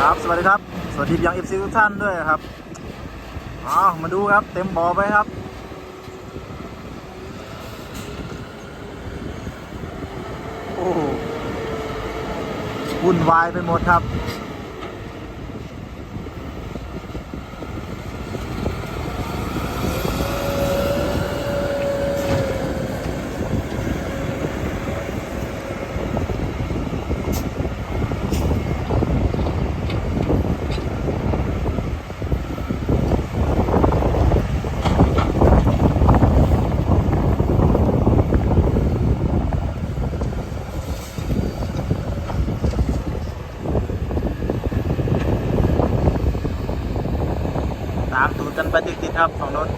ครับ สวัสดีครับ สวัสดียังเอฟซีทุกท่านด้วยครับอ้าวมาดูครับ เต็มบ่อไปครับ โอ้วุ่นวายไปหมดครับ ตามตูดกันไปติดๆครับฝั่งโน้น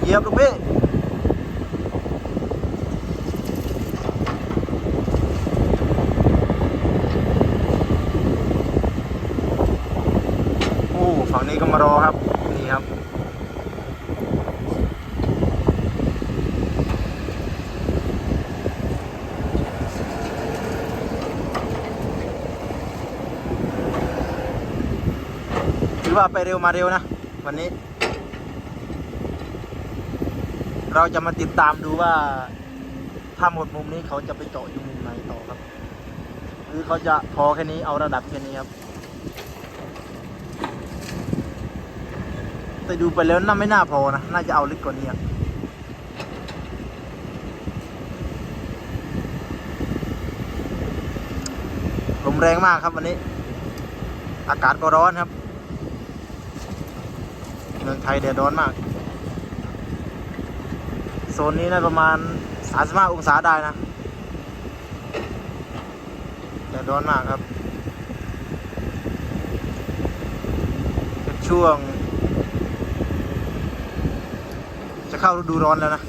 เหยียบลูกพี่โอ้ฝั่งนี้ก็มารอครับ นี่ครับถือว่าไปเร็วมาเร็วนะ วันนี้ เราจะมาติดตามดูว่าถ้าหมดมุมนี้เขาจะไปเจาะอยู่มุมไหนต่อครับ หรือเขาจะพอแค่นี้เอาระดับแค่นี้ครับ แต่ดูไปแล้วน่าไม่น่าพอนะ น่าจะเอาลึกกว่านี้ลมแรงมากครับวันนี้ อากาศก็ร้อนครับ เมืองไทยแดดร้อนมาก โซนนี้น่าประมาณ35องศาได้นะแดดร้อนมากครับ เป็นช่วง จะเข้าฤดูร้อนแล้วนะ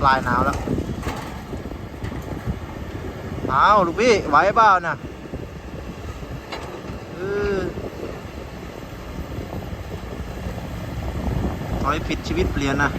ปลายหนาวแล้ว อ้าว ลูกพี่ ไหวเปล่าน่ะออ ถอยผิดชีวิตเปลี่ยนนะ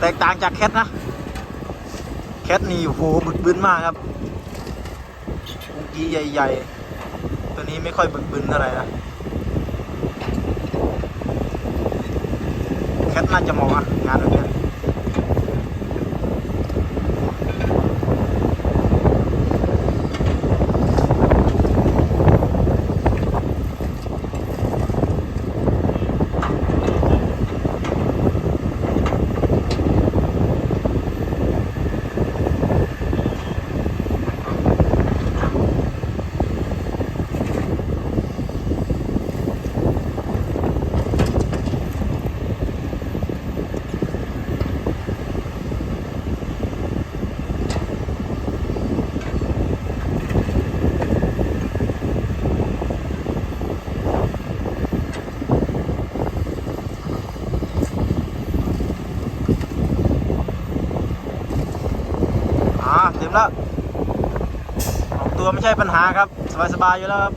แตกต่างจากแคทนะ แคทนี่โหบึกบึนมากครับอุกีใหญ่ ๆ ตัวนี้ไม่ค่อยบึกบึนเท่าไหร่นะแคทน่าจะเหมองอะงานแบบนี้ ถึงแล้วออกตัวไม่ใช่ปัญหาครับ สบายๆอยู่แล้วครับ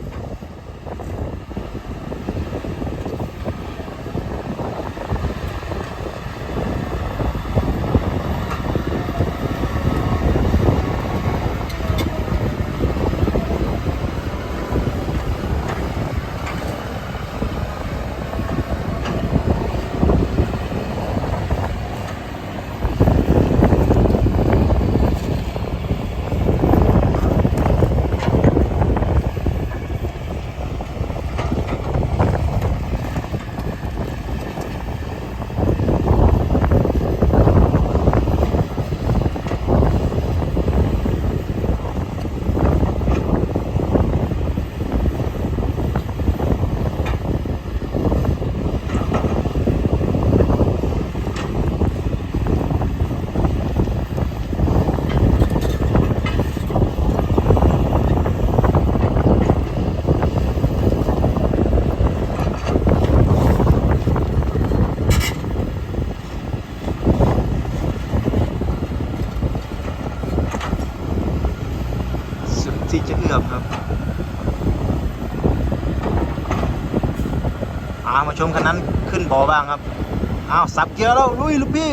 ิจะเอือบครับอามาชมคันนั้นขึ้นบ่อบ้างครับ อ้าว สับเกียร์แล้ว ลุยลูกพี่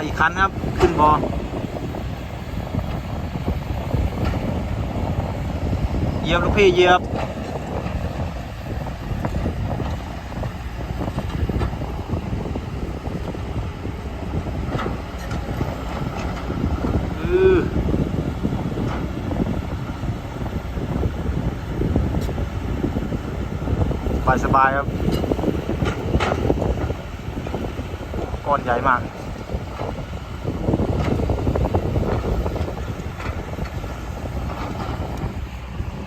ออีกคันครับ ขึ้นบ่อเยียบลูกพี่เยียบสบายสบายครับก้อนใหญ่มาก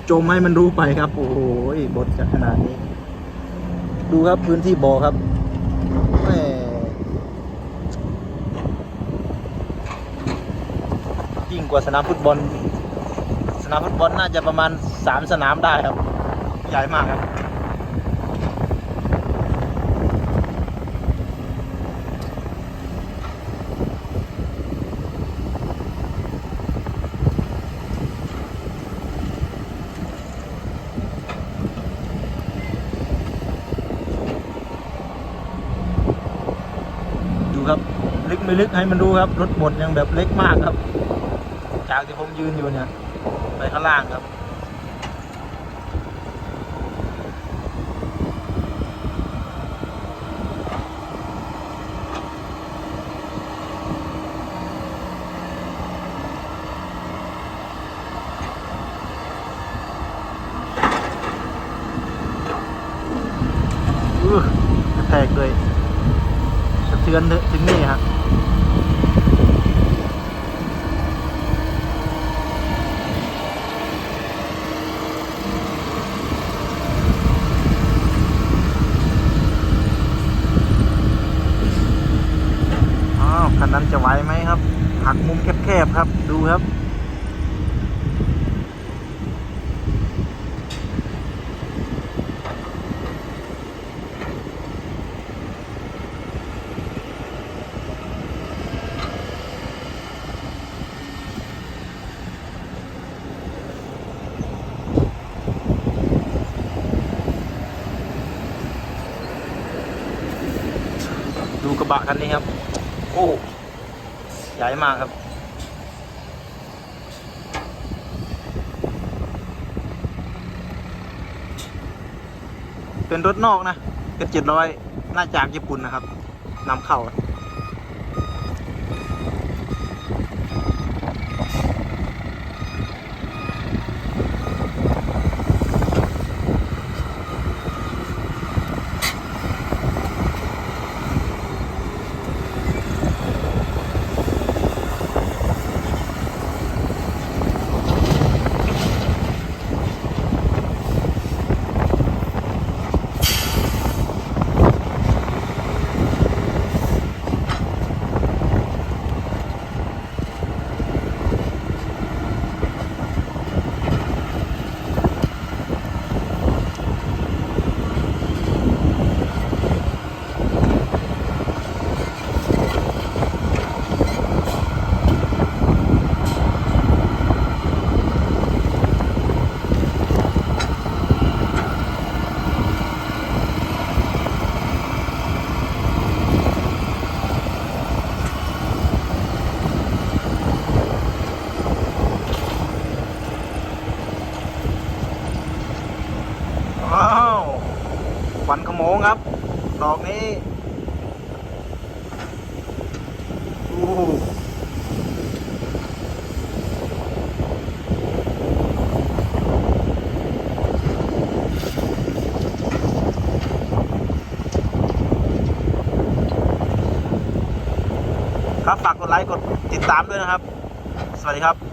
จมให้มันรู้ไปครับ โอ้โหบทจากขนาดนี้ ดูครับพื้นที่บ่อครับแหม่ยิ่งกว่าสนามฟุตบอล สนามฟุตบอลน่าจะประมาณสามสนามได้ครับ ใหญ่มากครับ ดูครับ ลึก ไม่ลึกให้มันดูครับ รถบดยังแบบเล็กมากครับ จากที่ผมยืนอยู่เนี่ย ไปข้างล่างครับ อื้อกระแทกเลยสะเทือนถึงนี่ฮะ อ้าวคันนั้นจะไหวไหมครับ หักมุมแคบๆ ครับดูครับ ดูกระบะคันนี้ครับ โอ้ใหญ่มากครับ เป็นรถนอกนะเป็นเจ็ดร้อยน่าจากญี่ปุ่นนะครับนำเข้า ว้าวควันขโมงครับ ดอกนี้อู้ ครับฝากกดไลค์กดติดตามด้วยนะครับ สวัสดีครับ